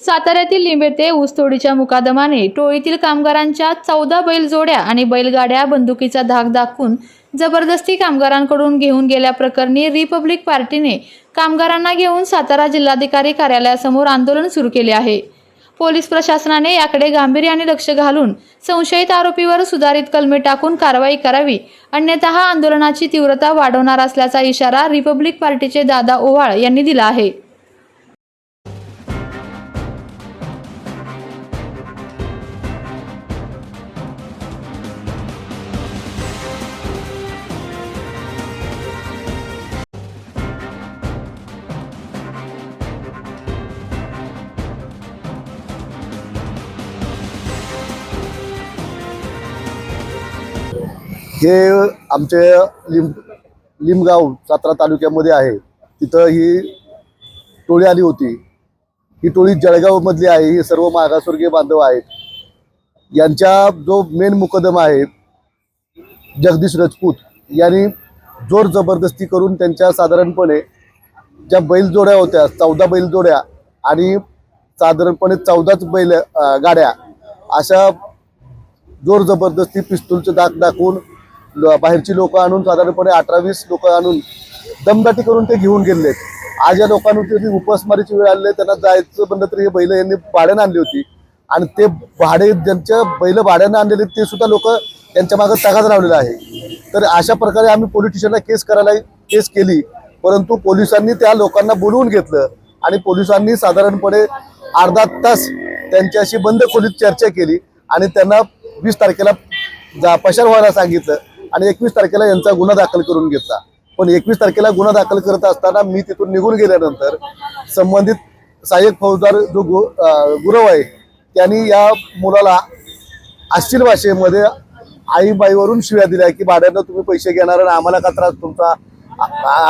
साताऱ्यातील लिंबे ते ऊसतोडीच्या मुकादमाने टोळीतील कामगारांच्या चौदा बैलजोड्या आणि बैलगाड्या बंदुकीचा धाक दाखवून जबरदस्ती कामगारांकडून घेऊन गेल्याप्रकरणी रिपब्लिक पार्टीने कामगारांना घेऊन सातारा जिल्हाधिकारी कार्यालयासमोर आंदोलन सुरू केले आहे. पोलीस प्रशासनाने याकडे गांभीर्याने लक्ष घालून संशयित आरोपीवर सुधारित कलमे टाकून कारवाई करावी. अन्यथा आंदोलनाची तीव्रता वाढवणार असल्याचा इशारा रिपब्लिक पार्टीचे दादा ओवाळ यांनी दिला आहे. हे आमचे लिंब लिंबगाव सातारा तालुक्यामध्ये आहे. तिथं ही टोळी आली होती. ही टोळी जळगावमधली आहे. ही सर्व मागासवर्गीय बांधव आहेत. यांच्या जो मेन मुकदमा आहे जगदीश राजपूत यांनी जोर जबरदस्ती करून त्यांच्या साधारणपणे ज्या बैलजोड्या होत्या चौदा बैलजोड्या आणि साधारणपणे चौदाच बैल गाड्या अशा जोर जबरदस्ती पिस्तूलचे दाग दाखवून बाहेरची लोक आणून साधारणपणे अठरा वीस लोक आणून दमदाटी करून ते घेऊन गेलेत आज या लोकांवरती उपासमारीची वेळ आली आहे, त्यांना जायचं म्हणलं तरी हे बैल यांनी भाड्यानं आणली होती. आणि ते भाडे ज्यांच्या बैल भाड्यानं आणलेले ते सुद्धा लोक त्यांच्या मागे तगाद लावलेला आहे. तर अशा प्रकारे आम्ही पोलीस स्टेशनला केस करायला केस केली. परंतु पोलिसांनी त्या लोकांना बोलवून घेतलं आणि पोलिसांनी साधारणपणे अर्धा तास त्यांच्याशी बंद खोलीत चर्चा केली आणि त्यांना वीस तारखेला जा पशार व्हायला सांगितलं. आणि एकवीस तारखेला यांचा गुन्हा दाखल करून घेतला. पण एकवीस तारखेला गुन्हा दाखल करत असताना मी तिथून निघून गेल्यानंतर संबंधित सहाय्यक फौजदार जो गु गुरव आहे त्यांनी या मुलाला आश्चिल भाषेमध्ये आईबाईवरून शिव्या दिल्या की भाड्यानं तुम्ही पैसे घेणार आणि आम्हाला का त्रास तुमचा?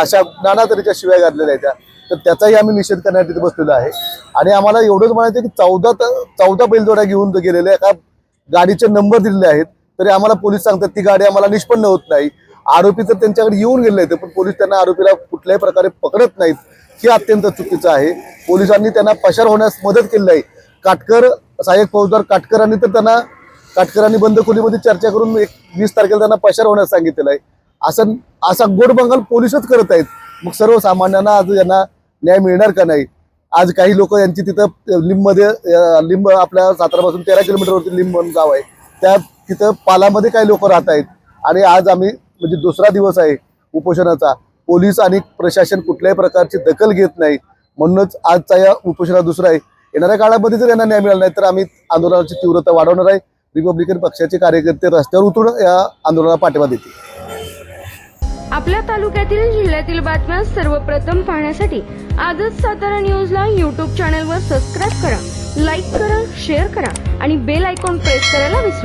अशा नाना तऱ्हेच्या शिव्या घातलेल्या आहेत त्या. तर त्याचाही आम्ही निषेध करण्यासाठी तिथे बसलेलो आहे. आणि आम्हाला एवढंच म्हणायचं आहे की चौदा चौदा बैलजोड्या घेऊन गेलेल्या एका गाडीचे नंबर दिलेले आहेत. तरी आम्हाला पोलीस सांगतात ती गाडी आम्हाला निष्पन्न होत नाही. आरोपी तर त्यांच्याकडे येऊन गेले आहेत पण पोलीस त्यांना आरोपीला कुठल्याही प्रकारे पकडत नाहीत. हे अत्यंत चुकीचं आहे. पोलिसांनी त्यांना पशार होण्यास मदत केली आहे. काटकर सहाय्यक फौजदार काटकरांनी तर त्यांना काटकरांनी बंद खोलीमध्ये चर्चा करून एक वीस तारखेला त्यांना पशार होण्यास सांगितलेलं आहे. असं असा गोड बंगाल पोलीसच करत आहेत. मग सर्वसामान्यांना आज यांना न्याय मिळणार का नाही? आज काही लोक यांची तिथं लिंबमध्ये लिंब आपल्या सातारापासून तेरा किलोमीटरवरती लिंब म्हणून गाव आहे. त्या तिथं पालामध्ये काही लोक राहत आहेत. आणि आज आम्ही म्हणजे दुसरा दिवस आहे उपोषणाचा. पोलीस आणि प्रशासन कुठल्याही प्रकारची दखल घेत नाही. म्हणूनच आजचा या उपोषणा दुसरा आहे. येणाऱ्या काळामध्ये जर यांना न्याय मिळाला नाही तर आम्ही आंदोलनाची तीव्रता वाढवणार आहे. रिपब्लिकन पक्षाचे कार्यकर्ते रस्त्यावर उतरून या आंदोलनाला पाठिंबा देतील. आपल्या तालुक्यातील जिल्ह्यातील बातम्या सर्वप्रथम पाहण्यासाठी आजच सातारा न्यूजला यूट्यूब चॅनलवर सबस्क्राईब करा लाईक करा शेअर करा आणि बेल आयकॉन प्रेस करायला विसरू